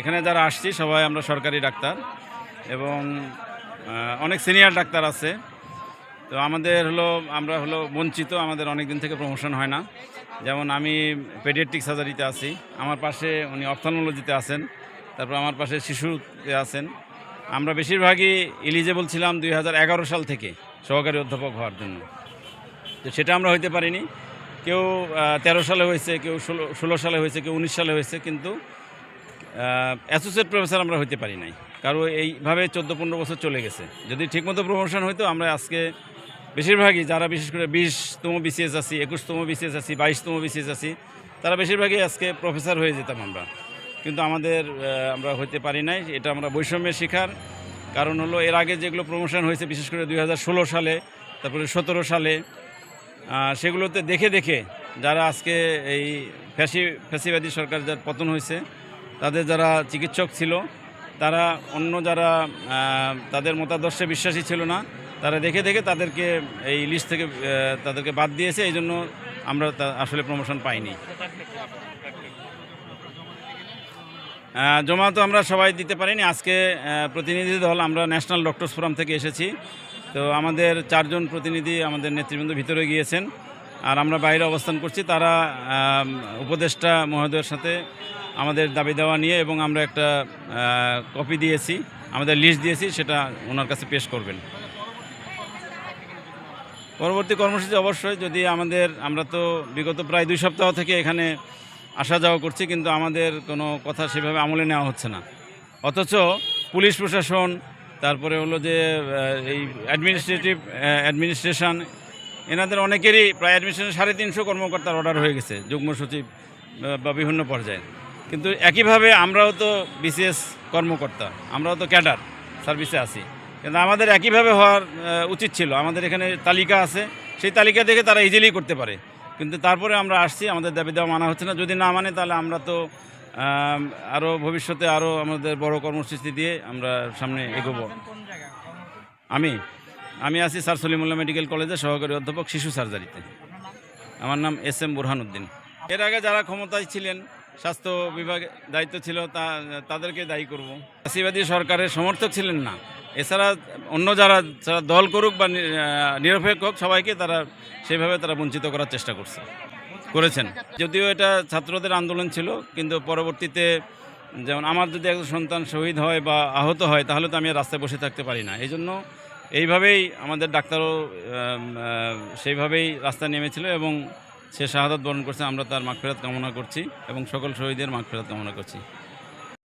এখানে যারা আসছি, সবাই আমরা সরকারি ডাক্তার এবং অনেক সিনিয়র ডাক্তার আছে। তো আমাদের হলো, আমরা হলো বঞ্চিত, আমাদের অনেক দিন থেকে প্রমোশন হয় না। যেমন আমি পেডিয়াট্রিক সার্জারিতে আছি, আমার পাশে উনি অপথালমোলজিতে আছেন, তারপর আমার পাশে শিশুতে আছেন। আমরা বেশিরভাগই এলিজেবল ছিলাম দুই হাজার এগারো সাল থেকে সহকারী অধ্যাপক হওয়ার জন্য। তো সেটা আমরা হইতে পারিনি। কেউ তেরো সালে হয়েছে, কেউ ষোলো সালে হয়েছে, কেউ উনিশ সালে হয়েছে, কিন্তু অ্যাসোসিয়েট প্রফেসর আমরা হইতে পারি নাই। কারণ এইভাবে চোদ্দ পনেরো বছর চলে গেছে। যদি ঠিকমতো প্রমোশন হইতো, আমরা আজকে বেশিরভাগই যারা বিশেষ করে বিশতম বিসিএস আছি, একুশতম বিসিএস আছি, বাইশতম বিসিএস আছি, তারা বেশিরভাগই আজকে প্রফেসর হয়ে যেতাম আমরা। কিন্তু আমাদের আমরা হইতে পারি নাই। এটা আমরা বৈষম্যের শিকার। কারণ হলো, এর আগে যেগুলো প্রমোশন হয়েছে, বিশেষ করে দু হাজার ষোলো সালে, তারপরে সতেরো সালে সেগুলোতে দেখে দেখে যারা আজকে এই ফ্যাসি, ফ্যাসিবাদী সরকার যার পতন হয়েছে তাদের যারা চিকিৎসক ছিল, তারা অন্য যারা তাদের মতাদর্শে বিশ্বাসী ছিল না, তারা দেখে দেখে তাদেরকে এই লিস্ট থেকে তাদেরকে বাদ দিয়েছে, এই জন্য আমরা আসলে প্রমোশন পাইনি। জমা তো আমরা সবাই দিতে পারিনি। আজকে প্রতিনিধি দল, আমরা ন্যাশনাল ডক্টরস ফোরাম থেকে এসেছি। তো আমাদের চারজন প্রতিনিধি আমাদের নেতৃবৃন্দ ভিতরে গিয়েছেন। আর আমরা বাইরে অবস্থান করছি। তারা উপদেষ্টা মহোদয়ের সাথে আমাদের দাবি দেওয়া নিয়ে এবং আমরা একটা কপি দিয়েছি, আমাদের লিস্ট দিয়েছি, সেটা ওনার কাছে পেশ করবেন। পরবর্তী কর্মসূচি অবশ্যই, যদি আমাদের, আমরা তো বিগত প্রায় দুই সপ্তাহ থেকে এখানে আসা যাওয়া করছি, কিন্তু আমাদের কোনো কথা সেভাবে আমলে নেওয়া হচ্ছে না। অথচ পুলিশ প্রশাসন, তারপরে হলো যে এই অ্যাডমিনিস্ট্রেটিভ অ্যাডমিনিস্ট্রেশন এনাদের অনেকেরই প্রায় অ্যাডমিনিস্ট্রেশন সাড়ে তিনশো কর্মকর্তার অর্ডার হয়ে গেছে, যুগ্ম সচিব, বা বিভিন্ন পর্যায়ে। কিন্তু একইভাবে আমরাও তো বিসিএস কর্মকর্তা, আমরাও তো ক্যাডার, সার্ভিসে আছি। কিন্তু আমাদের একইভাবে হওয়ার উচিত ছিল। আমাদের এখানে তালিকা আছে, সেই তালিকা দেখে তারা ইজিলি করতে পারে। কিন্তু তারপরে আমরা আসছি, আমাদের দাবি দেওয়া মানা হচ্ছে না। যদি না মানে তাহলে আমরা তো আরও ভবিষ্যতে আরও আমাদের বড় কর্মসূচি দিয়ে আমরা সামনে এগোবো। আমি? আমি আছি স্যার সলিমুল্লাহ মেডিকেল কলেজের সহকারী অধ্যাপক শিশু সার্জারিতে। আমার নাম এস এম বুরহানুদ্দিন। এর আগে যারা ক্ষমতায় ছিলেন, স্বাস্থ্য বিভাগে দায়িত্ব ছিল, তা, তাদেরকে দায়ী করব। ফাঁসিবাদী সরকারের সমর্থক ছিলেন না। এছাড়া অন্য যারা যারা দল করুক বা নিরপেক্ষ হোক, সবাইকে তারা সেভাবে তারা বঞ্চিত করার চেষ্টা করছে, করেছেন। যদিও এটা ছাত্রদের আন্দোলন ছিল, কিন্তু পরবর্তীতে যেমন আমার যদি একজন সন্তান শহীদ হয় বা আহত হয়, তাহলে তো আমি রাস্তায় বসে থাকতে পারি না। এই জন্য এইভাবেই আমাদের ডাক্তারও সেইভাবেই রাস্তা নেমেছিল এবং সে শাহাদত বরণ করছে। আমরা তার মাগফেরাত কামনা করছি এবং সকল শহীদের মাগফেরাত কামনা করছি।